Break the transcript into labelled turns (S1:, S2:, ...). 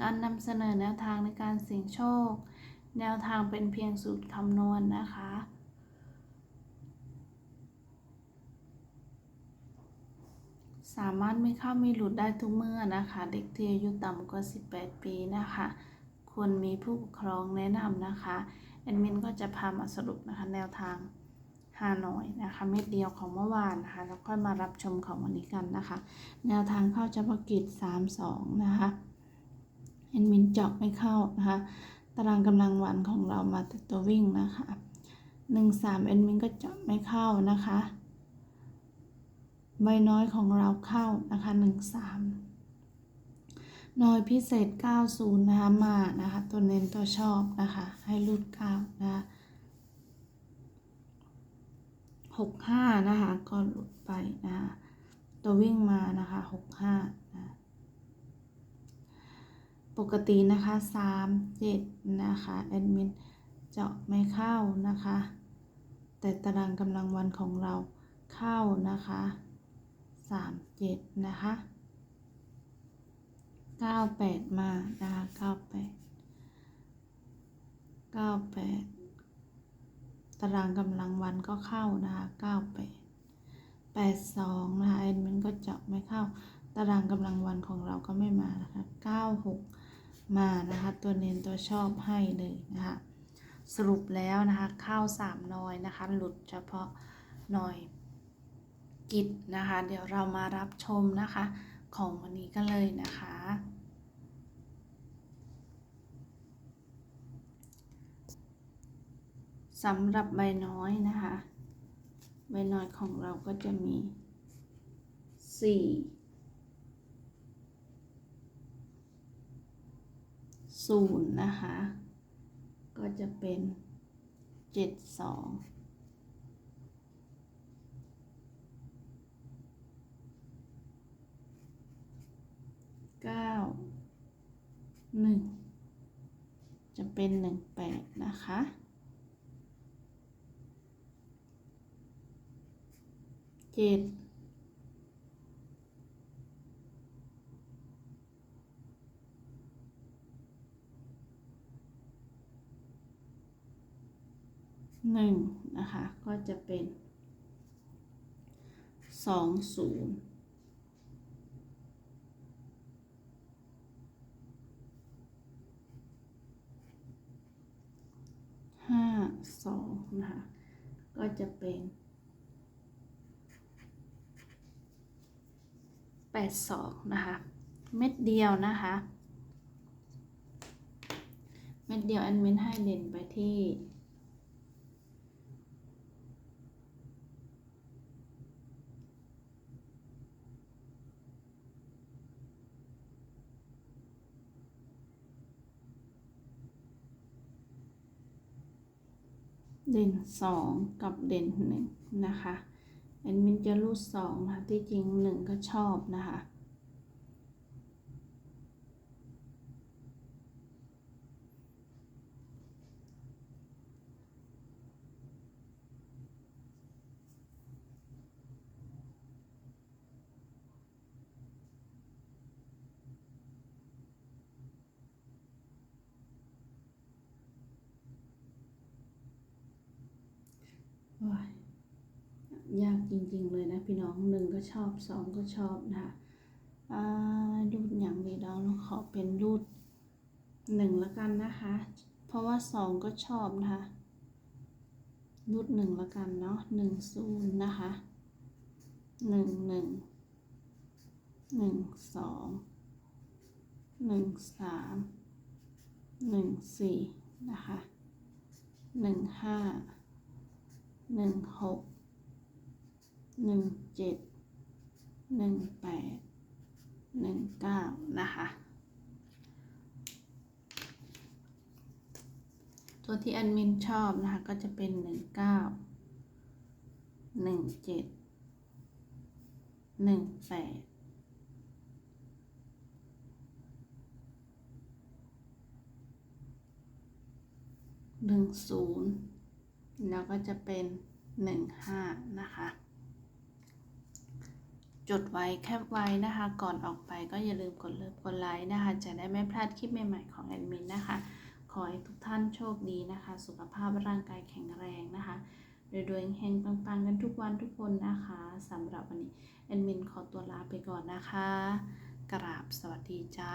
S1: การนำเสนอแนวทางในการเสี่ยงโชค แนวทางเป็นเพียงสูตรคำนวณนะคะ สามารถไม่เข้ามีหลุดได้ทุกเมื่อนะคะ เด็กที่อายุต่ำกว่า 18 ปีนะคะ ควรมีผู้ปกครองแนะนำนะคะแอดมินก็จะพามาสรุปนะคะแนวทางฮานอยนะคะเม็ดเดียวของเมื่อวานนะคะแล้วค่อยมารับชมของวันนี้กันนะคะ แนวทางเข้าเฉพาะกิจ 32 นะคะ เอ็นมินเจาะไม่เข้านะคะ ตารางกำลังวันของเรามาแต่ตัววิ่งนะคะหนึ่งสามเอ็นมินก็เจาะไม่เข้านะคะ ใบน้อยของเราเข้านะคะหนึ่งสามน้อยพิเศษ 90 นะคะ มานะคะ ตัวเน้นตัวชอบนะคะ ให้รูด9นะคะ65 นะคะ ก็หลุดไปนะคะ ตัววิ่งมานะคะ 65นะ ปกตินะคะสามเจ็ดนะคะแอดมินเจาะไม่เข้านะคะ แต่ตารางกำลังวันของเราเข้านะคะสามเจ็ดนะคะเก้าแปดมานะคะเก้าแปดเก้าแปดตารางกำลังวันก็เข้านะคะเก้าแปดแปดสองนะคะแอดมินก็เจาะไม่เข้า ตารางกำลังวันของเราก็ไม่มานะคะเก้าหก มานะคะ ตัวเน้นตัวชอบให้เลยนะคะ สรุปแล้วนะคะข้าวสามนอยนะคะ หลุดเฉพาะหน่อยกิจนะคะ เดี๋ยวเรามารับชมนะคะ ของวันนี้กันเลยนะคะ สำหรับใบน้อยนะคะ ใบน้อยของเราก็จะมีสี่ ศูนย์นะคะ ก็จะเป็นเจ็ดสองเก้าหนึ่งจะเป็นหนึ่งแปดนะคะเจ็ด หนึ่งนะคะ ก็จะเป็นสองศูนย์ห้าสองนะคะ ก็จะเป็นแปดสองนะคะ เม็ดเดียวนะคะ เม็ดเดียวแอดมินให้เด่นไปที่ เด่นสองกับเด่นหนึ่งนะคะแอดมินจะรูดสองนะคะที่จริงหนึ่งก็ชอบนะคะ ยากจริงๆเลยนะพี่น้องหนึ่งก็ชอบสองก็ชอบนะคะรูดอย่างดีดองเราขอเป็นรูดหนึ่งละกันนะคะ เพราะว่าสองก็ชอบนะคะรูดหนึ่งละกันเนาะหนึ่งศูนย์นะคะหนึ่งหนึ่งหนึ่งสองหนึ่งสามหนึ่งสี่นะคะหนึ่งห้า หนึ่งหกหนึ่งเจ็ดหนึ่งแปดหนึ่งเก้านะคะ ตัวที่แอดมินชอบนะคะ ก็จะเป็นหนึ่งเก้าหนึ่งเจ็ดหนึ่งแปดหนึ่งศูนย์ แล้วก็จะเป็นหนึ่งห้านะคะ จดไว้แคปไว้นะคะ ก่อนออกไปก็อย่าลืมกดเลิฟกดไลค์นะคะ จะได้ไม่พลาดคลิปใหม่ๆของแอดมินนะคะ ขอให้ทุกท่านโชคดีนะคะ สุขภาพร่างกายแข็งแรงนะคะรวยๆเฮงปังๆกันทุกวันทุกคนนะคะสำหรับวันนี้แอดมินขอตัวลาไปก่อนนะคะ กราบสวัสดีจ้า